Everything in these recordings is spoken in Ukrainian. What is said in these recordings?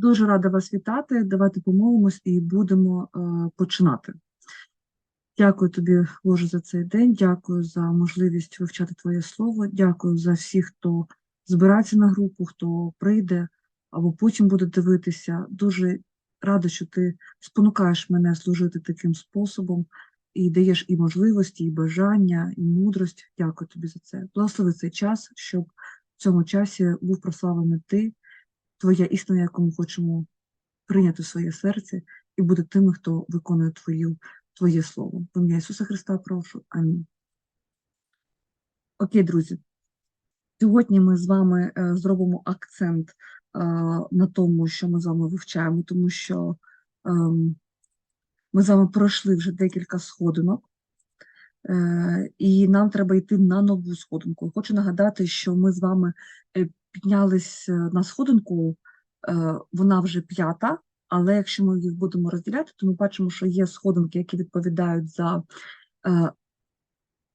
Дуже рада вас вітати. Давайте помолимось і будемо е, починати. Дякую тобі, Боже, за цей день. Дякую за можливість вивчати Твоє Слово. Дякую за всіх, хто збирається на групу, хто прийде або потім буде дивитися. Дуже рада, що ти спонукаєш мене служити таким способом і даєш і можливості, і бажання, і мудрость. Дякую тобі за це. Благослови цей час, щоб в цьому часі був прославлений ти, твоя істина, яку ми хочемо прийняти в своє серце, і бути тими, хто виконує твою, Твоє Слово. В ім'я Ісуса Христа прошу. Амінь. Окей, друзі. Сьогодні ми з вами е, зробимо акцент е, на тому, що ми з вами вивчаємо, тому що ем, ми з вами пройшли вже декілька сходинок, е, і нам треба йти на нову сходинку. Хочу нагадати, що ми з вами піднялись е, на сходинку, е, вона вже п'ята, але якщо ми їх будемо розділяти, то ми бачимо, що є сходинки, які відповідають за е,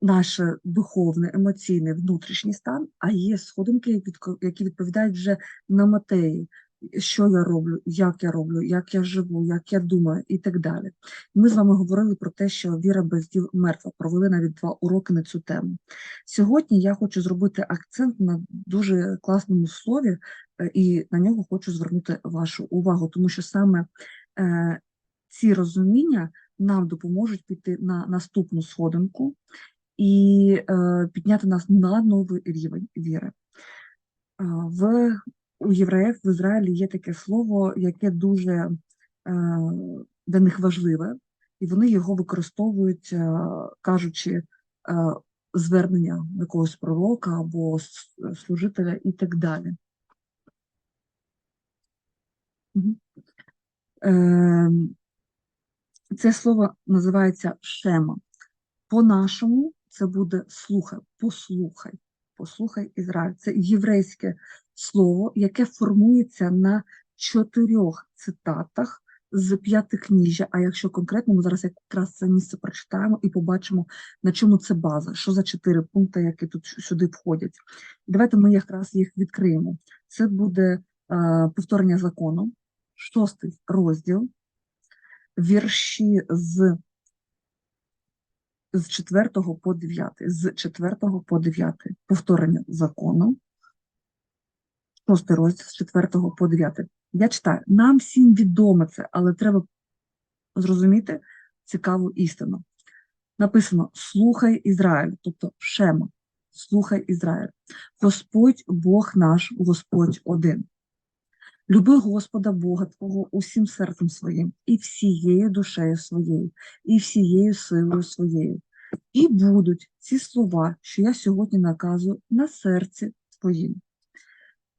наш духовний, емоційний, внутрішній стан, а є сходинки, які відповідають вже на матерії, що я роблю, як я роблю, як я живу, як я думаю і так далі. Ми з вами говорили про те, що віра без діл мертва, провели навіть два уроки на цю тему. Сьогодні я хочу зробити акцент на дуже класному слові, е, і на нього хочу звернути вашу увагу, тому що саме е, ці розуміння нам допоможуть піти на наступну сходинку і е, підняти нас на новий рівень віри. В у євреїв в Ізраїлі є таке слово, яке дуже е, для них важливе, і вони його використовують, е, кажучи е, звернення якогось пророка або служителя і так далі. Ем, Це слово називається шема. По-нашому це буде слухай, послухай, послухай Ізраїль. Це єврейське слово, яке формується на чотирьох цитатах з п'ятикніжжя. А якщо конкретно, ми зараз якраз це місце прочитаємо і побачимо, на чому це база, що за чотири пункти, які тут сюди входять. Давайте ми якраз їх відкриємо. Це буде е, повторення закону, шостий розділ, вірші з з 4 по 9, з 4 по 9, повторення закону, 6 розділ з 4 по 9. Я читаю, нам всім відомо це, але треба зрозуміти цікаву істину. Написано «Слухай Ізраїль», тобто Шема, «Слухай Ізраїль». Господь Бог наш, Господь один. Люби Господа Бога Твого усім серцем своїм, і всією душею своєю, і всією силою своєю. І будуть ці слова, що я сьогодні наказую, на серці твоїм.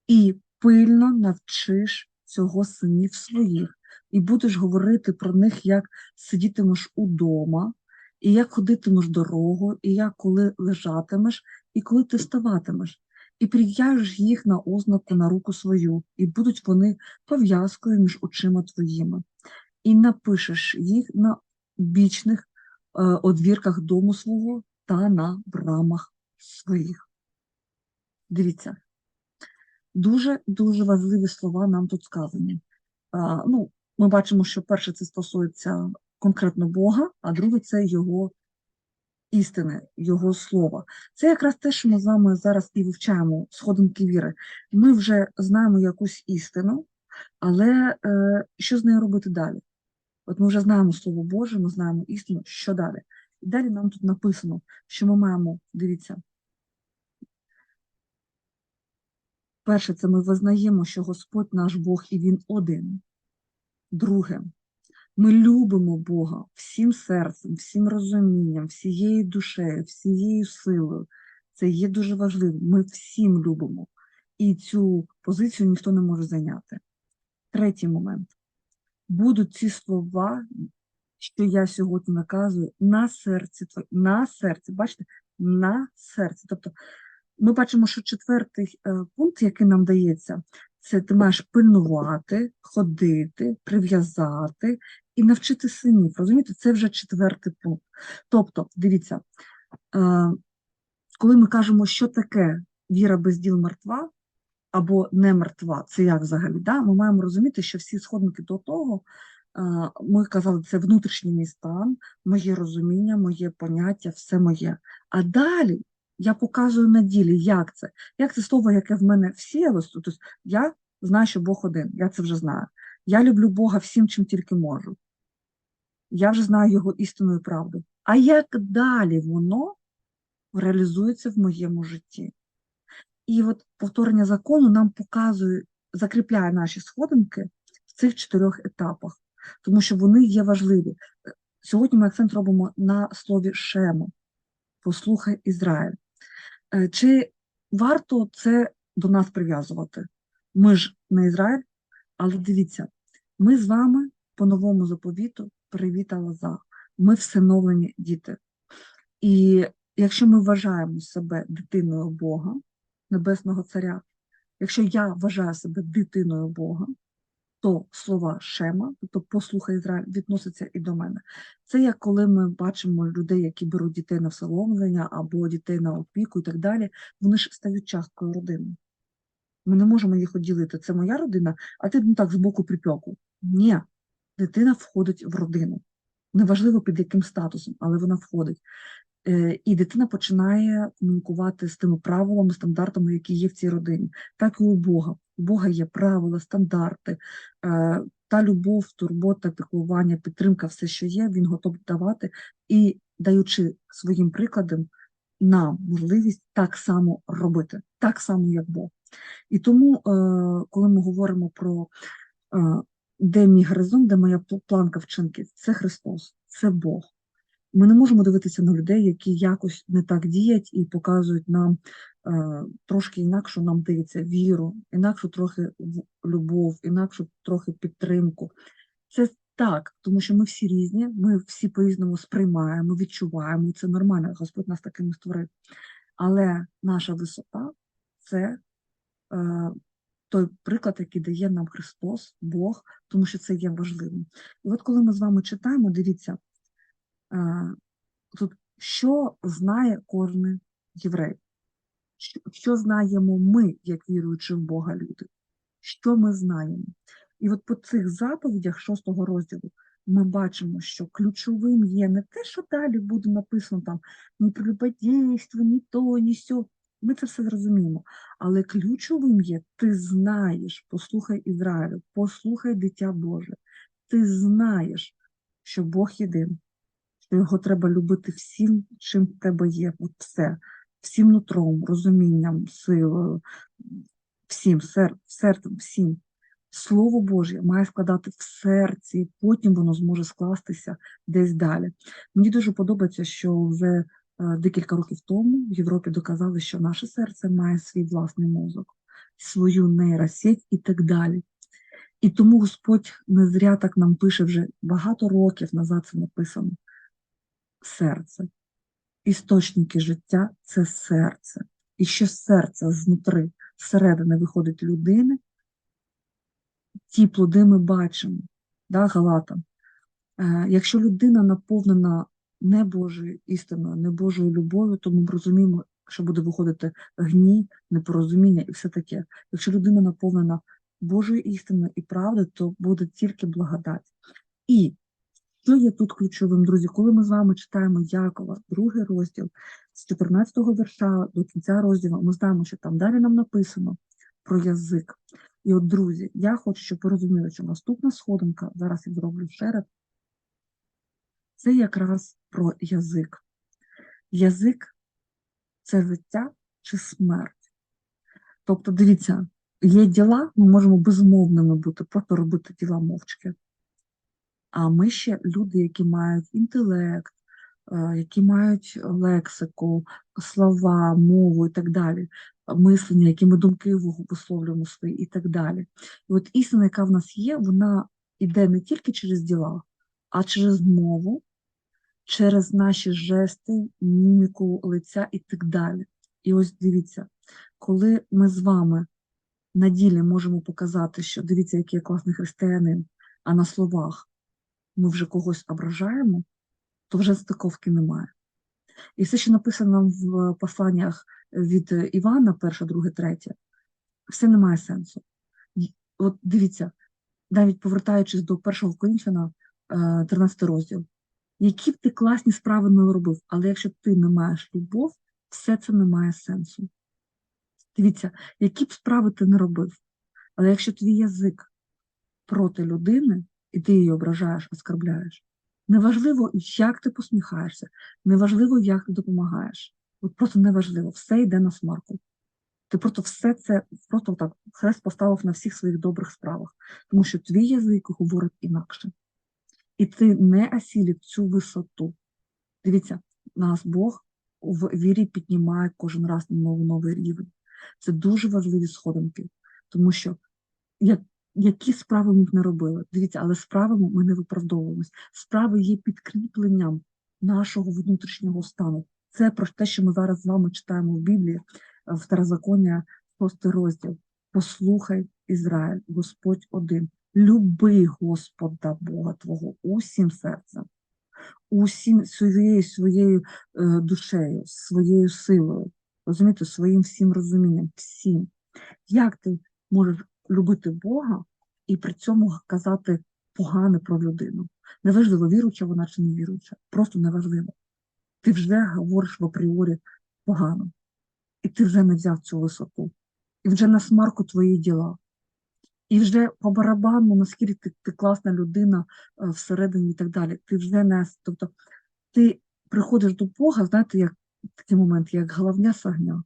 І пильно навчиш цього синів своїх, і будеш говорити про них, як сидітимеш удома, і як ходитимеш дорогою, і як коли лежатимеш, і коли ти вставатимеш, і прив'яжеш їх на ознаку на руку свою, і будуть вони пов'язкою між очима твоїми, і напишеш їх на бічних е, одвірках дому свого та на брамах своїх. Дивіться, дуже дуже важливі слова нам тут сказані. А, ну, ми бачимо, що перше це стосується конкретно Бога, а друге це його істини, його слова. Це якраз те, що ми з вами зараз і вивчаємо сходинки віри. Ми вже знаємо якусь істину, але е, що з нею робити далі? От ми вже знаємо Слово Боже, ми знаємо істину, що далі? І далі нам тут написано, що ми маємо, дивіться, перше, це ми визнаємо, що Господь наш Бог і Він один. Друге, ми любимо Бога всім серцем, всім розумінням, всією душею, всією силою. Це є дуже важливо. Ми всім любимо. І цю позицію ніхто не може зайняти. Третій момент. Будуть ці слова, що я сьогодні наказую, на серці на серці, бачите, на серці. Тобто ми бачимо, що четвертий е, пункт, який нам дається, це ти маєш пильнувати, ходити, прив'язати і навчити синів. Розумієте, це вже четвертий пункт. Тобто, дивіться, е, коли ми кажемо, що таке віра без діл мертва, або не мертва. Це як взагалі? Да? Ми маємо розуміти, що всі сходники до того, е, ми казали, це внутрішній мій стан, моє розуміння, моє поняття, все моє. А далі я показую на ділі, як це. Як це слово, яке в мене всіялось, тобто я знаю, що Бог один, я це вже знаю. Я люблю Бога всім, чим тільки можу. Я вже знаю його істину і правду. А як далі воно реалізується в моєму житті? І от повторення закону нам показує, закріпляє наші сходинки в цих чотирьох етапах, тому що вони є важливі. Сьогодні ми акцент робимо на слові шему. Послухай Ізраїль. Е, Чи варто це до нас прив'язувати? Ми ж не Ізраїль, але дивіться, ми з вами по новому заповіту привіта лоза. Ми всиновлені діти. І якщо ми вважаємо себе дитиною Бога, Небесного Царя, якщо я вважаю себе дитиною Бога, то слова Шема, тобто послухай Ізраїль, відносяться і до мене. Це як коли ми бачимо людей, які беруть дітей на всиновлення або дітей на опіку і так далі, вони ж стають часткою родини. Ми не можемо їх оділити. Це моя родина, а ти ну так з боку припеку. Ні, дитина входить в родину. Неважливо під яким статусом, але вона входить. Е, І дитина починає комунікувати з тими правилами, стандартами, які є в цій родині. Так і у Бога. У Бога є правила, стандарти, е, та любов, турбота, піклування, підтримка, все, що є, він готовий давати і даючи своїм прикладом нам можливість так само робити, так само, як Бог. І тому, е, коли ми говоримо про де мій горизонт, де моя планка вчинків, це Христос, це Бог. Ми не можемо дивитися на людей, які якось не так діють і показують нам е, трошки інакшу нам дивиться віру, інакшу трохи любов, інакшу трохи підтримку. Це так, тому що ми всі різні, ми всі по-різному сприймаємо, відчуваємо, і це нормально, Господь нас такими створив. Але наша висота це е, той приклад, який дає нам Христос, Бог, тому що це є важливим. І от коли ми з вами читаємо, дивіться, що знає кожен єврей, що знаємо ми, як віруючи в Бога люди, що ми знаємо. І от по цих заповідях шостого розділу ми бачимо, що ключовим є не те, що далі буде написано там ні прелюбодійство, ні то, ні сьо. Ми це все зрозуміємо. Але ключовим є, ти знаєш, послухай Ізраїлю, послухай дитя Боже. Ти знаєш, що Бог єдин, що його треба любити всім, чим в тебе є. От все, всім нутром, розумінням, силою, всім, сер, серцем, всім. Слово Боже має складати в серці, і потім воно зможе скластися десь далі. Мені дуже подобається, що вже е, декілька років тому в Європі доказали, що наше серце має свій власний мозок, свою нейросеть і так далі. І тому Господь не зря так нам пише вже багато років назад це написано. Серце. Істочники життя це серце. І що з серця знутри, зсередини виходить людини, ті плоди ми бачимо, да, Галата. Е, якщо людина наповнена не Божою істиною, не Божою любов'ю, то ми розуміємо, що буде виходити гній, непорозуміння і все таке. Якщо людина наповнена Божою істиною і правдою, то буде тільки благодать. І що є тут ключовим, друзі, коли ми з вами читаємо Якова, другий розділ, з 14-го вірша до кінця розділу, ми знаємо, що там далі нам написано про язик. І от, друзі, я хочу, щоб ви розуміли, що наступна сходинка, зараз я зроблю ще це якраз про язик. Язик це життя чи смерть. Тобто, дивіться, є діла, ми можемо безмовними бути, просто робити діла мовчки. А ми ще люди, які мають інтелект, е, які мають лексику, слова, мову і так далі, мислення, які ми думки висловлюємо свої і так далі. І от істина, яка в нас є, вона йде не тільки через діла, а через мову, через наші жести, міміку лиця і так далі. І ось дивіться, коли ми з вами на ділі можемо показати, що дивіться, який я класний християнин, а на словах ми вже когось ображаємо, то вже стиковки немає. І все, що написано в посланнях від Івана, перше, друге, третє, все не має сенсу. От дивіться, навіть повертаючись до першого Корінфяна, е, 13 розділ, які б ти класні справи не робив, але якщо ти не маєш любов, все це не має сенсу. Дивіться, які б справи ти не робив, але якщо твій язик проти людини, і ти її ображаєш, оскарбляєш, неважливо, як ти посміхаєшся, неважливо, як ти допомагаєш. От просто неважливо, все йде на смарку. Ти просто все це просто так хрест поставив на всіх своїх добрих справах, тому що твій язик говорить інакше. І ти не осілив цю висоту. Дивіться, нас Бог в вірі піднімає кожен раз на новий новий рівень. Це дуже важливі сходинки, тому що як, які справи ми б не робили, дивіться, але справами ми не виправдовуємось. Справи є підкріпленням нашого внутрішнього стану. Це про те, що ми зараз з вами читаємо в Біблії, е, в Второзаконія, 6 розділ. Послухай, Ізраїль, Господь один. Люби Господа Бога Твого усім серцем, усім своєю своєю е, душею, своєю силою, розумієте, своїм всім розумінням, всім. Як ти можеш любити Бога і при цьому казати погане про людину? Неважливо, віруюча вона чи не віруюча, просто неважливо. Ти вже говориш в апріорі погано, і ти вже не взяв цю висоту, і вже на смарку твої діла. І вже по барабану, наскільки ти, ти класна людина е, всередині і так далі. Ти вже не тобто ти приходиш до Бога, знаєте, як такий момент, як головня сагня.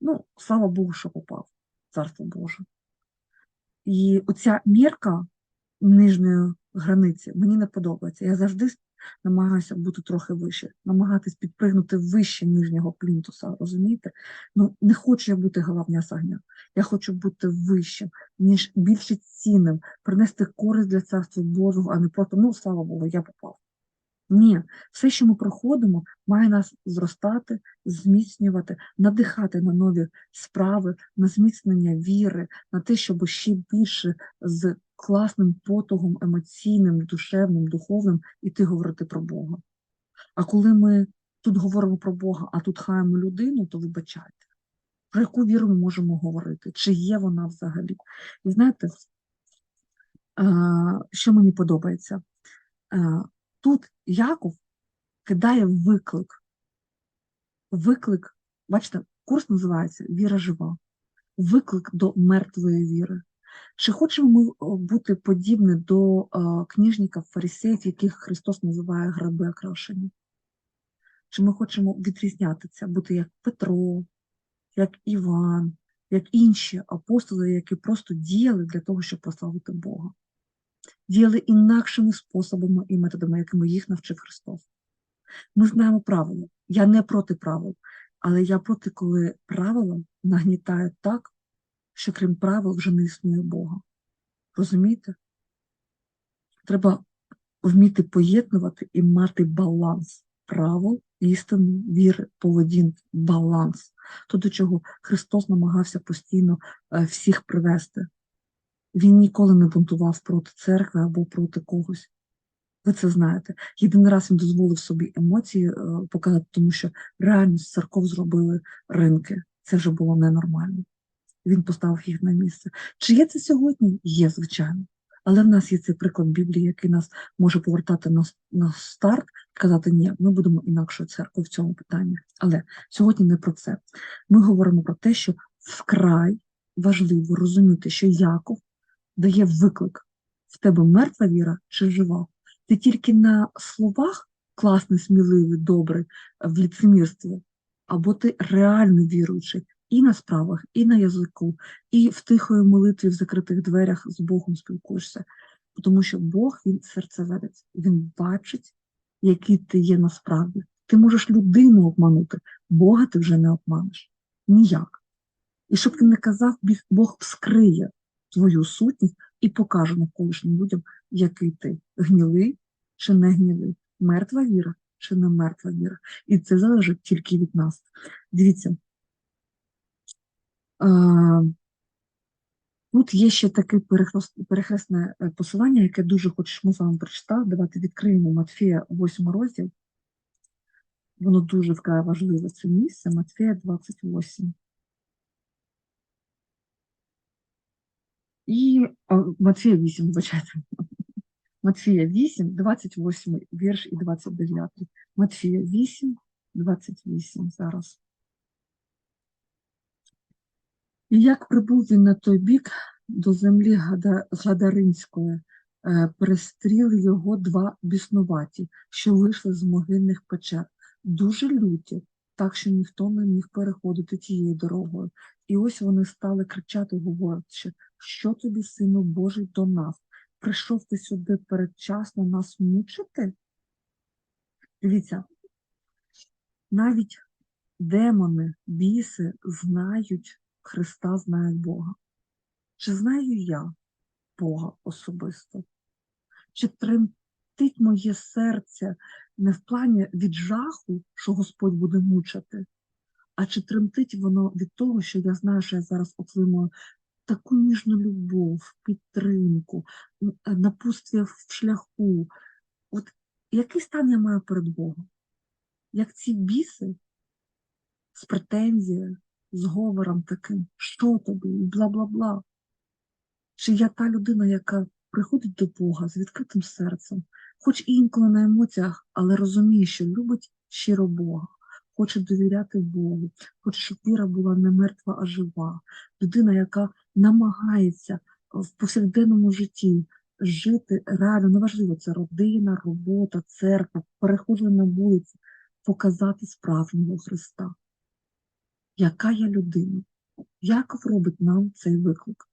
Ну, слава Богу, що попав, царство Боже. І оця мірка нижньої границі мені не подобається. Я завжди намагаюся бути трохи вище, намагатись підпригнути вище нижнього плінтуса, розумієте? Ну, не хочу я бути головня сагня. Я хочу бути вищим, ніж більше цінним, принести користь для царства Божого, а не просто, ну, слава Богу, я попав. Ні, все, що ми проходимо, має нас зростати, зміцнювати, надихати на нові справи, на зміцнення віри, на те, щоб ще більше з класним потугом емоційним, душевним, духовним іти говорити про Бога. А коли ми тут говоримо про Бога, а тут хаємо людину, то вибачайте, про яку віру ми можемо говорити, чи є вона взагалі. І знаєте, що мені подобається? Тут Яков кидає виклик. Виклик, бачите, курс називається Віра жива. Виклик до мертвої віри. Чи хочемо ми бути подібні до е, книжників, фарисеїв, яких Христос називає граби окрашені? Чи ми хочемо відрізнятися, бути як Петро, як Іван, як інші апостоли, які просто діяли для того, щоб прославити Бога? Діяли інакшими способами і методами, якими їх навчив Христос. Ми знаємо правила. Я не проти правил, але я проти, коли правила нагнітають так, що крім правил вже не існує Бога. Розумієте? Треба вміти поєднувати і мати баланс правил, істини, віри, поведінки, баланс. То, до чого Христос намагався постійно е, всіх привести. Він ніколи не бунтував проти церкви або проти когось. Ви це знаєте. Єдиний раз він дозволив собі емоції е, показати, тому що реально з церков зробили ринки. Це вже було ненормально. Він поставив їх на місце. Чи є це сьогодні? Є, звичайно. Але в нас є цей приклад Біблії, який нас може повертати на, на старт казати, ні, ми будемо інакшою церквою в цьому питанні. Але сьогодні не про це. Ми говоримо про те, що вкрай важливо розуміти, що Яков дає виклик в тебе мертва віра чи жива. Ти тільки на словах класний, сміливий, добрий, в ліцемірстві, або ти реально віруючий і на справах, і на язику, і в тихої молитві в закритих дверях з Богом спілкуєшся. Тому що Бог він серцеведець, він бачить, який ти є насправді. Ти можеш людину обманути, Бога ти вже не обманеш. Ніяк. І щоб ти не казав, Бог вскриє твою сутність і покаже навколишнім людям, який ти гнілий чи не гнілий, мертва віра чи не мертва віра. І це залежить тільки від нас. Дивіться. Тут є ще таке перехресне е, посилання, яке дуже ми з вами прочитати. Давайте відкриємо Матфія 8 розділ. Воно дуже вкрай важливе це місце, Матфія 28. І Матфія 8, вибачайте. Матфія 8, 28 вірш і 29. Матфія 8, 28 зараз. І як прибув він на той бік до землі Гадаринської, е, перестріли його два біснуваті, що вийшли з могильних печер, дуже люті, так що ніхто не міг переходити тією дорогою. І ось вони стали кричати, говорячи, що тобі, сину Божий, до нас? Прийшов ти сюди передчасно нас мучити? Дивіться, навіть демони, біси знають Христа, знають Бога. Чи знаю я Бога особисто? Чи тремтить моє серце не в плані від жаху, що Господь буде мучити, а чи тремтить воно від того, що я знаю, що я зараз отримую таку ніжну любов, підтримку, е, напутствие в шляху. От який стан я маю перед Богом? Як ці біси з претензією, з говором таким, що тобі, і бла-бла-бла. Чи я та людина, яка приходить до Бога з відкритим серцем, хоч інколи на емоціях, але розуміє, що любить щиро Бога, хоче довіряти Богу, хоче, щоб віра була не мертва, а жива. Людина, яка намагається в повсякденному житті жити реально, неважливо, це родина, робота, церква, переходження на вулиці, показати справжнього Христа. Яка я людина? Яков робить нам цей виклик?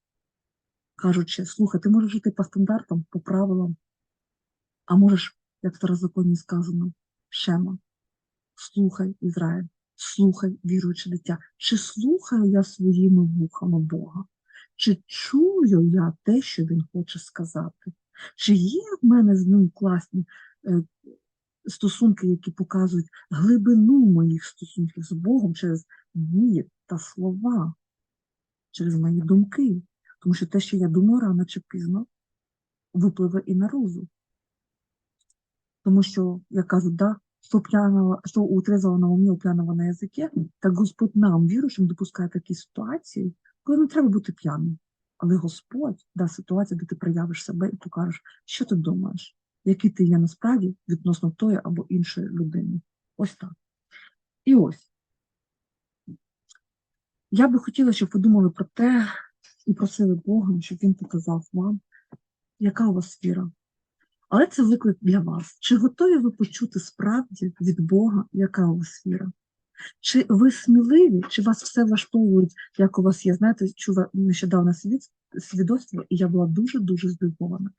Кажучи, слухай, ти можеш жити по стандартам, по правилам, а можеш, як в старозаконні сказано, Шема, слухай, Ізраїль, слухай, віруюче дитя. Чи слухаю я своїми вухами Бога? Чи чую я те, що він хоче сказати? Чи є в мене з ним класні е, стосунки, які показують глибину моїх стосунків з Богом через дії та слова, через мої думки? Тому що те, що я думаю рано чи пізно, випливе і на розум. Тому що, як кажуть, да, що, п'яного, що у на умі, у на язикі, так Господь нам, віруючим, допускає такі ситуації, коли не треба бути п'яним. Але Господь дасть ситуацію, де ти проявиш себе і покажеш, що ти думаєш, який ти є насправді відносно тої або іншої людини. Ось так. І ось. Я би хотіла, щоб ви думали про те і просили Бога, щоб він показав вам, яка у вас віра. Але це виклик для вас. Чи готові ви почути справді від Бога, яка у вас віра? Чи ви сміливі, чи вас все влаштовують, як у вас є? Знаєте, чула нещодавно свідоцтво, і я була дуже-дуже здивована.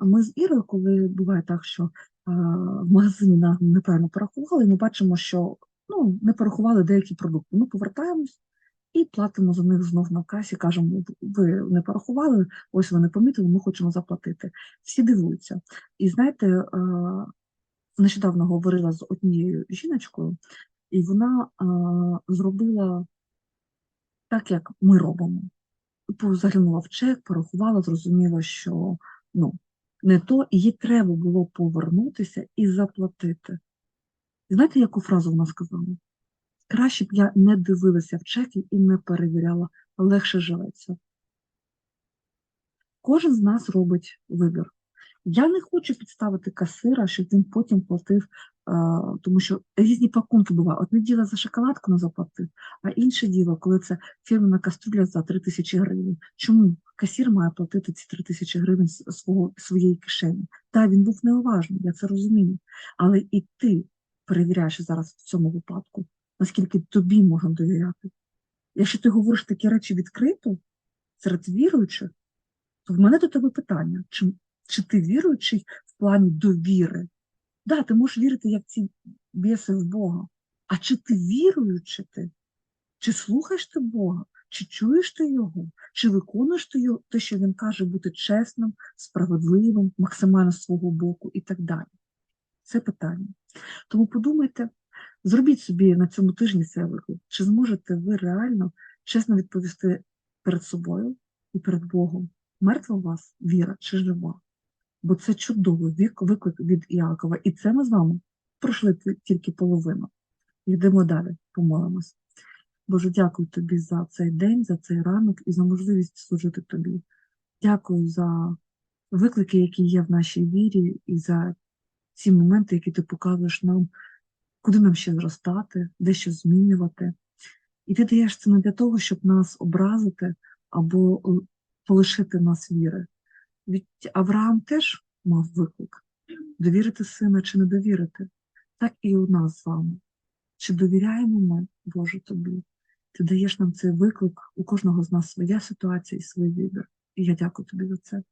Ми з Ірою, коли буває так, що в магазині нам неправильно порахували, і ми бачимо, що ну, не порахували деякі продукти. Ми повертаємось і платимо за них знов на касі, кажемо, ви не порахували, ось ви не помітили, ми хочемо заплатити. Всі дивуються. І знаєте, нещодавно говорила з однією жіночкою, і вона е, зробила так, як ми робимо. По- Заглянула в чек, порахувала, зрозуміла, що ну, не то, і їй треба було повернутися і заплатити. Знаєте, яку фразу вона сказала? Краще б я не дивилася в чеки і не перевіряла, легше живеться. Кожен з нас робить вибір. Я не хочу підставити касира, щоб він потім платив, тому що різні пакунки бувають. Одне діло за шоколадку не заплатив, а інше діло, коли це фірмена кастрюля за 3 тисячі гривень. Чому касір має платити ці 3 тисячі гривень з свого, своєї кишені? Так, він був неуважний, я це розумію. Але і ти перевіряєш зараз в цьому випадку, наскільки тобі можна довіряти. Якщо ти говориш такі речі відкрито серед віруючих, то в мене до тебе питання, чи, чи ти віруючий в плані довіри? Да, ти можеш вірити, як ці біси в Бога. А чи ти віруючи ти? Чи слухаєш ти Бога? Чи чуєш ти Його? Чи виконуєш ти його, те, що Він каже, бути чесним, справедливим, максимально з свого боку і так далі? Це питання. Тому подумайте, зробіть собі на цьому тижні цей виклик, чи зможете ви реально чесно відповісти перед собою і перед Богом, мертва у вас віра чи жива? Бо це чудовий виклик від Іакова. І це ми з вами пройшли тільки половину. Йдемо далі, помолимось. Боже, дякую тобі за цей день, за цей ранок і за можливість служити тобі. Дякую за виклики, які є в нашій вірі, і за ці моменти, які ти показуєш нам, куди нам ще зростати, де що змінювати. І ти даєш це не для того, щоб нас образити або е, полишити нас віри. Від Авраам теж мав виклик довірити сина чи не довірити. Так і у нас з вами. Чи довіряємо ми, Боже, тобі? Ти даєш нам цей виклик, у кожного з нас своя ситуація і свій вибір. І я дякую тобі за це.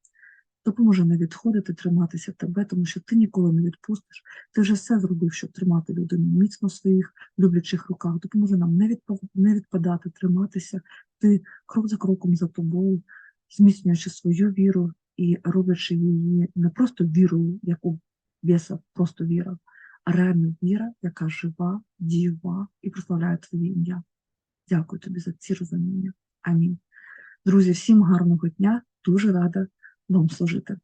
Допоможи не відходити, триматися тебе, тому що ти ніколи не відпустиш. Ти вже все зробив, щоб тримати людину міцно в своїх люблячих руках. Допоможи нам не, відпа- не відпадати, триматися. Ти крок за кроком за тобою, зміцнюючи свою віру і роблячи її не просто вірою, яку біса просто віра, а реальна віра, яка жива, дієва і прославляє твоє ім'я. Дякую тобі за ці розуміння. Амінь. Друзі, всім гарного дня. Дуже рада вам служити.